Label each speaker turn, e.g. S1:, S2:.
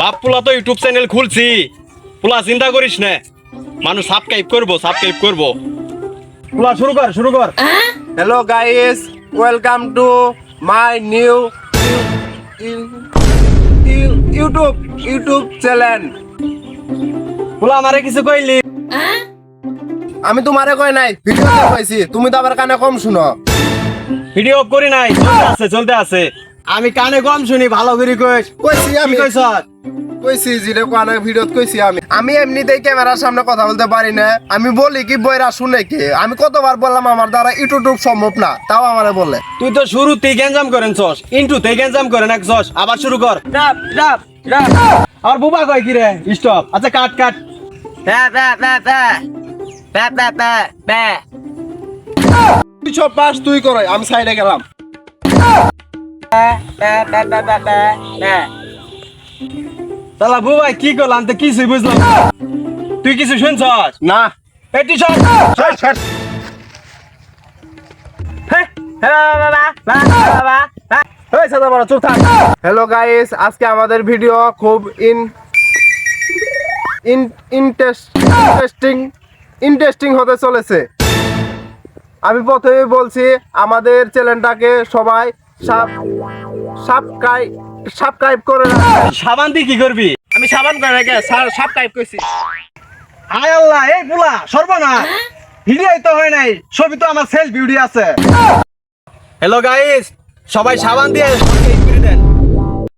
S1: বাপ পোলা তো ইউটিউব চ্যানেল খুলছি। পোলা চিন্তা করিস না। মানুষ সাবস্ক্রাইব করব সাবস্ক্রাইব করব। পোলা শুরু কর শুরু কর।
S2: Hello guys, welcome to my new YouTube YouTube channel.
S1: পোলা আমারে কিছু কইলি?
S2: আমি তোমারে কই নাই ভিডিও কইছি তুমি তো আবার কানে কম শুনো।
S1: ভিডিও করি নাই চলতে আছে চলতে আছে। আমি কানে কম শুনি ভালো করে কইস।
S2: কইছি আমি।
S1: কইছ?
S2: কইছি যেটা কানে ভিডিও কইছি আমি। আমি এমনিতেই ক্যামেরার সামনে কথা বলতে পারি না। আমি বলি কি বইরা শুনে কি? আমি কতবার বললাম আমার দ্বারা ইউটিউব সম্ভব না। তাও আমারে বলে।
S1: তুই তো শুরু শুরুতেই গ্যাঞ্জাম করেন চস। ইন্টুতেই গ্যাঞ্জাম করেন এক চস। আবার শুরু কর। Wrap wrap wrap. আর বুবা কয় কি রে? স্টপ। আচ্ছা কাট কাট।
S2: তুই সব পাস তুই করই আমি সাইডে গেলাম।
S1: তাহলে বুবাই কি করলাম? তো কিছুই বুঝলাম তুই কিছু শুনছস?
S2: না।
S1: এটি সব।
S2: হ্যালো গাইস আজকে আমাদের ভিডিও খুব ইন ইন ইন্টারেস্টিং ইন্টারেস্টিং হতে চলেছে। আমি প্রথমে বলছি আমাদের চ্যানেলটাকে সবাই সাব সাবস্ক্রাইব সাবস্ক্রাইব করে
S1: সাবান দিয়ে কি করবি?
S2: আমি সাবান করে রেখে সাবস্ক্রাইব করছি।
S1: হায় আল্লাহ এই বুলা সর্বনা হিরিয়াই তো হয় নাই ছবি তো আমার সেলফ বিউটি আছে। হ্যালো গাইস সবাই সাবান দিয়ে